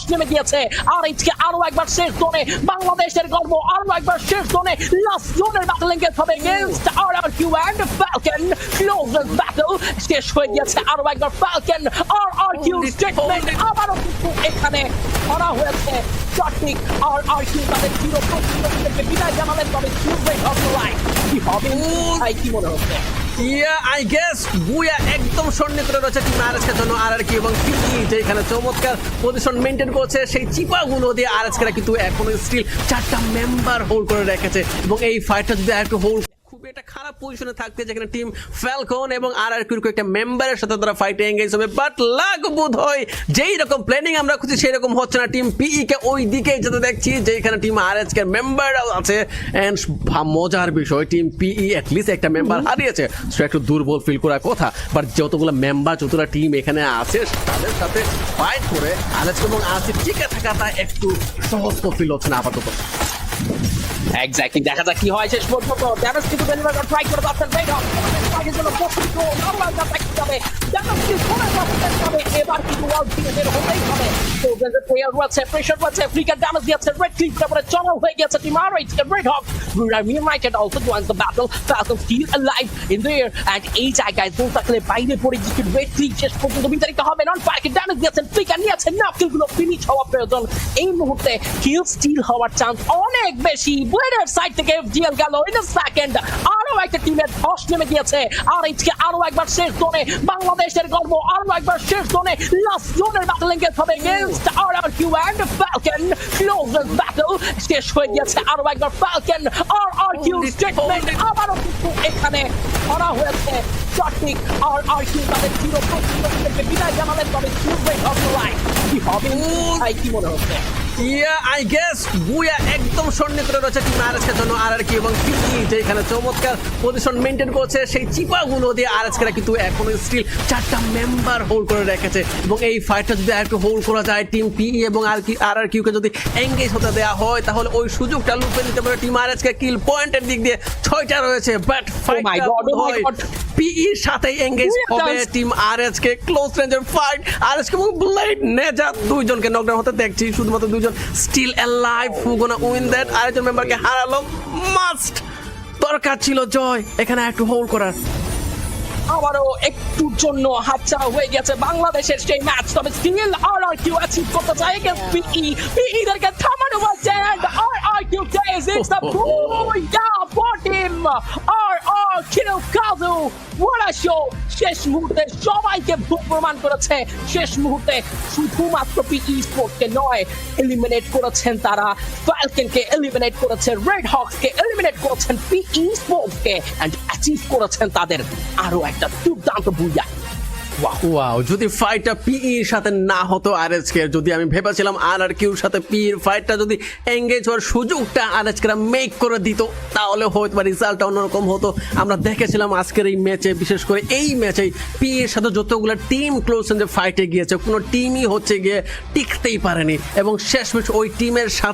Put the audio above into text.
ধস নেমে গিয়েছে। আর এইচকে আরও একবার শেষ জোনে বাংলাদেশের গর্ব আরও একবার শেষ জোনে লাস্ট জোনের ব্যাটল এঙ্গেজ হবে against R R Q and Falcon closest battle শেষ হয়ে গিয়েছে। আরও একবার Falcon R R Q statement আবারও কিন্তু এখানে ধরা হয়েছে। সঠিক আর আর কিউ তাদের জিরো প্রতিযোগীদেরকে বিদায় জানালেন তবে চুপবে লাইন কি হবে? ভাই কি মনে হচ্ছে? ইয়া আই গেস বুয়া একদম সন্নি করে রয়েছে টিম আরএসকের জন্য আর আর কি এবং যে এখানে চমৎকার পজিশন মেনটেন করছে। সেই চিপাগুলো দিয়ে আরএসকেরা কিন্তু এখনও স্টিল চারটা মেম্বার হোল্ড করে রেখেছে এবং এই ফাইটটা যদি একটু হোল্ড খুব একটা খারাপ পজিশনে থাকতে যেখানে টিম ফ্যালকন এবং আর আর কিউর একটা মেম্বারের সাথে তারা ফাইটে এঙ্গেজ হবে। বাট লাগ বোধ হয় যেই রকম প্ল্যানিং আমরা খুঁজি সেই রকম হচ্ছে না। টিম পিই কে ওই দিকেই যেতে দেখছি যেখানে টিম আর এস কে মেম্বাররাও আছে। এন্ড মজার বিষয় টিম পিই অ্যাটলিস্ট একটা মেম্বার হারিয়েছে। সো একটু দুর্বল ফিল করার কথা। বাট যতগুলো মেম্বার যতগুলো টিম এখানে আছে, তাদের সাথে ফাইট করে আর এস এবং সি টিকে থাকাটা একটু সহজ ফিল হচ্ছে না আপাতত। এক্স্যাক্টলি দেখা যাক কি হয় শেষ পর্যন্ত। ড্যামেজ কিন্তু ডেলিভার ট্রাই করে যাচ্ছেন রেড হক জন্য প্রস্তুত যা দেখতে যাবে। ড্যামেজ কি করে যাচ্ছেন যাবে। এবার কিন্তু ওয়ার্ল্ড থেকে বের হতেই হবে। তো প্লেয়ার রয়েছে প্রেশার রয়েছে ফ্রিকার ড্যামেজ দিয়েছে রেড ক্লিপ তারপরে চড়াও হয়ে গেছে team R red hawk United also joins the battle Falcon still alive in there and এই জায়গায় জোন থাকলে বাইরে পড়ে রেড ক্লিক শেষ পর্যন্ত বিতাড়িত হবে নন ফায়ারকে ড্যামেজ দিয়েছেন ফ্রিকার নিয়েছেন না কিলগুলো ফিনিশ হওয়া প্রয়োজন এই মুহূর্তে কিল স্টিল হওয়ার চান্স অনেক বেশি ব্লেডের সাইড থেকে জিএল গেল ইন সেকেন্ড আরও একটা টিমের ধস নেমে গিয়েছে। আর এইচকে আরও একবার শেষ জোনে বাংলাদেশের গর্ব আরও একবার শেষ জোনে লাস্ট জোনের ব্যাটল এঙ্গেজ হবে against R R Q and Falcon closest battle শেষ হয়ে গিয়েছে। আরও একবার Falcon R R Q statement আবারও কিন্তু এখানে ধরা হয়েছে। সঠিক আর আর কিউ তাদের জিরো প্রতিযোগীদেরকে বিদায় জানালেন তবে চুপবে লাইন কি হবে? কি মনে হচ্ছে? ইয়া আই গেস বুয়া একদম সন্নি রয়েছে টিম আরএসকের জন্য আর আর কি এবং যে এখানে চমৎকার পজিশন মেনটেন করছে। সেই চিপাগুলো দিয়ে আরএসকেরা কিন্তু এখনও স্টিল চারটা মেম্বার হোল্ড করে রেখেছে এবং এই ফাইটটা যদি একটু হোল্ড করা যায় টিম পিই এবং আর কি আর আর কিউকে যদি এঙ্গেজ হতে দেওয়া হয় তাহলে ওই সুযোগটা লুপে নিতে পারে টিম আর আরএসকে কিল পয়েন্টের দিক দিয়ে ছয়টা রয়েছে বাট Oh পিইর সাথে এঙ্গেজ হবে টিম আরএস কে ক্লোজ রেঞ্জের ফাইট আরএস কে এবং ব্লেড দুইজনকে নকডাউন হতে দেখছি। শুধুমাত্র দুইজন still alive who gonna win that আরেকজন মেম্বারকে হারালো। মাস্ট দরকার ছিল জয়। এখানে একটু হোল্ড করার। আবারও একটুর জন্য হাতছাড়া হয়ে গেছে বাংলাদেশের সেই ম্যাচ তবে still R R Q achieve করতে চায় এগেন্স্ট পিই পিই দেরকে থামানো হচ্ছে R R Q it's the বুয়া for team R R Q Kazu what show. শেষ মুহূর্তে সবাইকে ভুল প্রমাণ করেছে। শেষ মুহূর্তে শুধুমাত্র পিই স্পোর্টকে নয় এলিমিনেট করেছেন তারা। ফ্যালকেনকে এলিমিনেট করেছে রেড হকসকে এলিমিনেট করেছেন পিই স্পোর্টসকে এন্ড অ্যাচিভ করেছেন তাদের আরও একটা দুর্দান্ত বুইয়া ওয়াও যদি ফাইটটা পিইর সাথে না হতো আর কে যদি আমি ভেবেছিলাম আর আর কিউর সাথে পিইর ফাইটটা যদি এঙ্গেজ হওয়ার সুযোগটা আর এসকেরা মেক করে দিত, তাহলে হয়তো বা রেজাল্টটা অন্যরকম হতো। আমরা দেখেছিলাম আজকের এই ম্যাচে বিশেষ করে এই ম্যাচেই পিইর সাথে যতগুলো টিম ক্লোজ ফাইটে গিয়েছে, কোনো টিমই হচ্ছে গিয়ে টিকতেই পারেনি। এবং শেষমেশ ওই টিমের সাথে